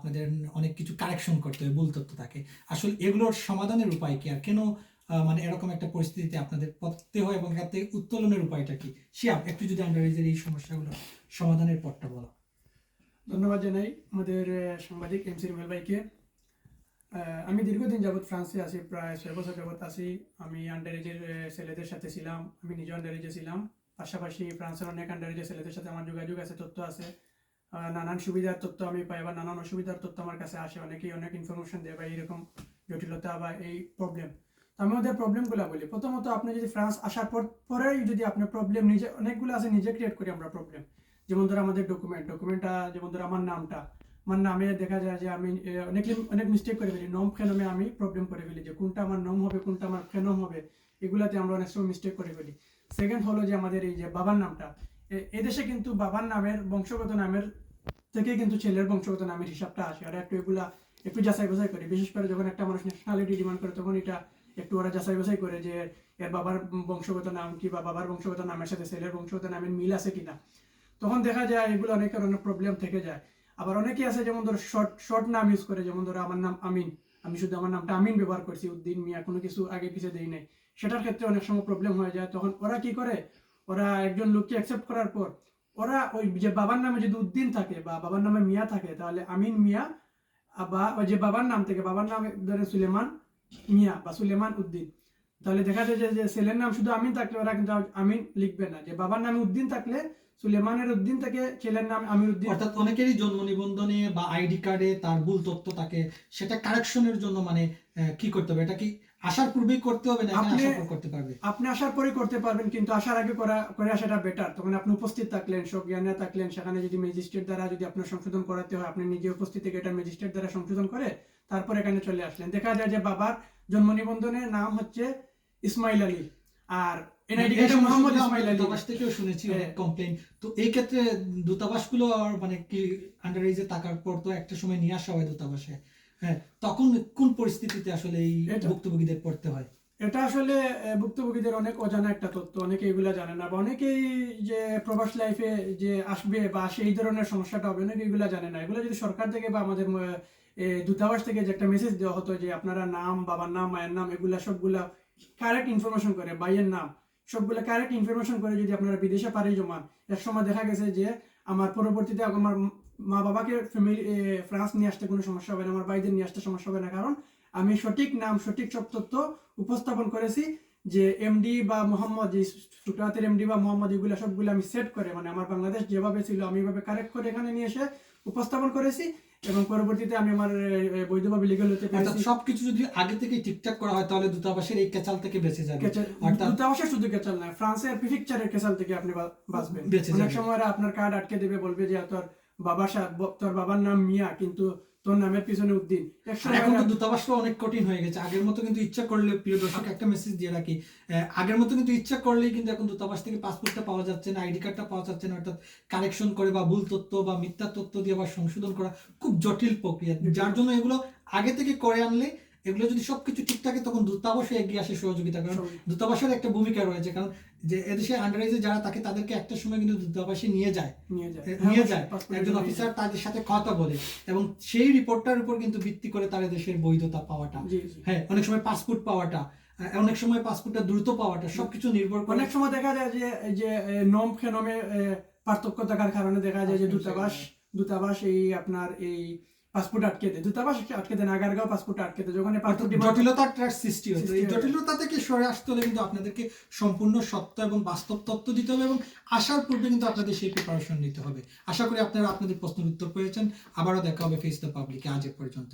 আপনাদের অনেক কিছু কারেকশন করতে হয়, ভুল তথ্য থাকে। আসলে এগুলোর সমাধানের উপায় কি? আর কেন মানে এরকম একটা পরিস্থিতিতে আপনাদের পড়তে হয় এবং এখান উত্তোলনের উপায়টা কি? শিয়াব একটু যদি আন্ডাররেজের এই সমস্যাগুলো সমাধানের পথটা বলো। ধন্যবাদ জানাই আমাদের সাংবাদিক এম সি ভাইকে। আমি দীর্ঘদিন যাবৎ ফ্রান্সে আছি, প্রায় ছয় বছর যাবৎ আছি। আমি আন্ডার এজের ছেলেদের সাথে ছিলাম, আমি নিজে আন্ডার এজে ছিলাম। পাশাপাশি ফ্রান্সের অনেক আন্ডার এজের ছেলেদের সাথে আমার যোগাযোগ আছে, তথ্য আছে। নানান সুবিধার তথ্য আমি পাই বা নানান অসুবিধার তথ্য আমার কাছে আসে। অনেকেই অনেক ইনফরমেশন দেয় বা এইরকম জটিলতা বা এই প্রবলেম আমি ওদের প্রবলেমগুলো বলি। প্রথমত আপনি যদি ফ্রান্স আসার পর, পরেই যদি আপনার প্রবলেম নিজে, অনেকগুলো আছে নিজে ক্রিয়েট করি আমরা প্রবলেম যেমন ধরো আমাদের ডকুমেন্ট ডকুমেন্টটা যেমন ধরো আমার নামটা। আমার নামে দেখা যায় যে আমি অনেক অনেক মিস্টেক করে ফেলি। নম ফেনমে আমি প্রবলেম করে ফেলি যে কোনটা আমার নম হবে, কোনটা আমার ফেনম হবে। এগুলাতে আমরা অনেক সময় মিস্টেক করে ফেলি। সেকেন্ড হলো যে আমাদের এই যে বাবার নামটা। এদেশে কিন্তু বাবার নামের, বংশগত নামের থেকে কিন্তু ছেলের বংশগত নামের হিসাবটা আসে। আর একটু এগুলা একটু যাচাই বাছাই করে। বিশেষ করে যখন একটা মানুষ ন্যাশনালিটি ডিমান্ড করে, তখন এটা একটু ওরা যাচাই বাছাই করে যে এর বাবার বংশগত নাম কি বা বাবার বংশগত নামের সাথে ছেলের বংশগত নামের মিল আছে কিনা। তখন দেখা যায় এগুলো অনেক প্রবলেম থেকে যায়। আবার অনেকে আছে যেমন ধরো শর্ট শর্ট নাম ইউজ করে, যেমন ধরো আমার নাম আমিন। আমি শুধু আমার নামটা আমিন ব্যবহার করছি, উদ্দিন মিয়া কোনো কিছু আগে পিছিয়ে দেই নাই। সেটার ক্ষেত্রে অনেক সময় প্রবলেম হয়ে যায়। তখন ওরা কি করে? ওরা একজন লোককে অ্যাকসেপ্ট করার পর ওরা ওই যে বাবার নামে যদি উদ্দিন থাকে বা বাবার নামে মিয়া থাকে, তাহলে আমিন মিয়া বা যে বাবার নাম থেকে, বাবার নাম ধরে সুলেমান মিয়া বা সুলেমান উদ্দিন। তাহলে দেখা যায় যে ছেলের নাম শুধু আমিন থাকলে ওরা কিন্তু আমিন লিখবে না। যে বাবার নামে উদ্দিন থাকলে সুলেমানের উদ্দিন থেকে ছেলের নাম আমির উদ্দিন। অর্থাৎ অনেকেরই জন্ম নিবন্ধনে বা আইডি কার্ডে তার ভুল তথ্য থাকে, সেটা কারেকশনের জন্য মানে কি করতে হবে? এটা কি আসার পূর্বেই করতে হবে না আপনি- আসার পর করতে পারবে। আপনি আসার পরে করতে পারবেন কিন্তু আসার আগে করা করে আসাটা বেটার তখন আপনি উপস্থিত থাকলেন থাকলেন সেখানে যদি ম্যাজিস্ট্রেট দ্বারা যদি আপনার সংশোধন করাতে হয় আপনি নিজে উপস্থিত থেকে এটা ম্যাজিস্ট্রেট দ্বারা সংশোধন করে তারপর এখানে চলে আসলেন। দেখা যায় যে বাবার জন্ম নিবন্ধনের নাম হচ্ছে ইসমাইল আলী আর আলী। দূতাবাস থেকেও শুনেছি হ্যাঁ। কমপ্লেন তো এই ক্ষেত্রে দূতাবাসগুলো মানে কি আন্ডার টাকার পর তো একটা সময় নিয়ে আসা হয় দূতাবাসে। হ্যাঁ তখন কোন পরিস্থিতিতে আসলে এই ভুক্তভোগীদের পড়তে হয়? এটা আসলে ভুক্তভোগীদের অনেক অজানা একটা তথ্য অনেকে এগুলা জানে না বা অনেকেই যে প্রবাস লাইফে যে আসবে বা সেই ধরনের সমস্যাটা হবে অনেকে এগুলা জানে না। এগুলো যদি সরকার থেকে বা আমাদের দূতাবাস থেকে যে একটা মেসেজ দেওয়া হতো যে আপনারা নাম বাবার নাম মায়ের নাম এগুলা সবগুলা কারেক্ট ইনফরমেশন করে ভাইয়ের নাম সবগুলা কারেক্ট ইনফরমেশন করে যদি আপনারা বিদেশে পাড়ি জমান এক সময় দেখা গেছে যে আমার পরবর্তীতে আমার মা বাবাকে ফ্যামিলি ফ্রান্স নিয়ে আসতে কোনো সমস্যা হবে না আমার ভাইদের নিয়ে আসতে সমস্যা হবে না। কারণ আমি সঠিক নাম সঠিক সব তথ্য উপস্থাপন করেছি যে এমডি বা মোহাম্মদ যে সুকাতের এমডি বা মোহাম্মদ এগুলো সবগুলো আমি সেট করে মানে আমার বাংলাদেশ যেভাবে ছিল আমি এভাবে কারেক্ট করে এখানে নিয়ে এসে উপস্থাপন করেছি এবং পরবর্তীতে আমি আমার বৈধভাবে লিগেল হতে পেরেছি। সবকিছু যদি আগে থেকে ঠিকঠাক করা হয় তাহলে দূতাবাসের এই কেচাল থেকে বেঁচে যাবে। দূতাবাসের শুধু কেচাল না ফ্রান্সের প্রিফেকচারের কেচাল থেকে আপনি বাঁচবেন। অনেক সময় আপনার কার্ড আটকে দেবে বলবে যে তোর বাবা তোর বাবার নাম মিয়া কিন্তু তোর নামের পিছনে উদ্দিন। এখন তো দূতাবাসটা অনেক কঠিন হয়ে গেছে। আগের মতো কিন্তু ইচ্ছা করলে প্রিয় দর্শক একটা মেসেজ দিয়ে রাখি। আগের মতো কিন্তু ইচ্ছা করলেই কিন্তু এখন দূতাবাস থেকে পাসপোর্টটা পাওয়া যাচ্ছে না আইডি কার্ডটা পাওয়া যাচ্ছে না অর্থাৎ কারেকশন করে বা ভুল তথ্য বা মিথ্যা তথ্য দিয়ে আবার সংশোধন করা খুব জটিল প্রক্রিয়া। যার জন্য এগুলো আগে থেকে করে আনলে এগুলো যদি সবকিছু ঠিক থাকে তখন দূতাবাসে এগিয়ে আসে সহযোগিতা কারণ দূতাবাসের একটা ভূমিকা রয়েছে। কারণ যে এদেশে আন্ডারেজে যারা থাকে তাদেরকে একটা সময় কিন্তু দূতাবাসে নিয়ে যায়। নিয়ে যায়। হ্যাঁ, একজন অফিসার তাদের সাথে কথা বলে। এবং সেই রিপোর্টটার উপর কিন্তু ভিত্তি করে তার দেশের বৈধতা পাওয়াটা। হ্যাঁ অনেক সময় পাসপোর্ট পাওয়াটা অনেক সময় পাসপোর্টটা দ্রুত পাওয়াটা সবকিছু নির্ভর করে। অনেক সময় দেখা যায় যে যে নম ফেনমে এ, পার্থক্য থাকার কারণে দেখা যায় যে দূতাবাস দূতাবাস এই আপনার এই পাসপোর্ট আটকে দেয় দূতাবাস আটকে দেয় নাগারগাঁও পাসপোর্ট আটকে দেয় ওখানে জটিলতার সৃষ্টি হচ্ছে এই জটিলতা থেকে সরে আসতে হলে কিন্তু আপনাদেরকে সম্পূর্ণ সত্য এবং বাস্তব তত্ত্ব দিতে হবে এবং আসার পূর্বে কিন্তু আপনাদের সেই প্রিপারেশন নিতে হবে। আশা করি আপনারা আপনাদের প্রশ্নের উত্তর পেয়েছেন। আবারও দেখা হবে ফেস দ্য পাবলিকে আজ এ পর্যন্ত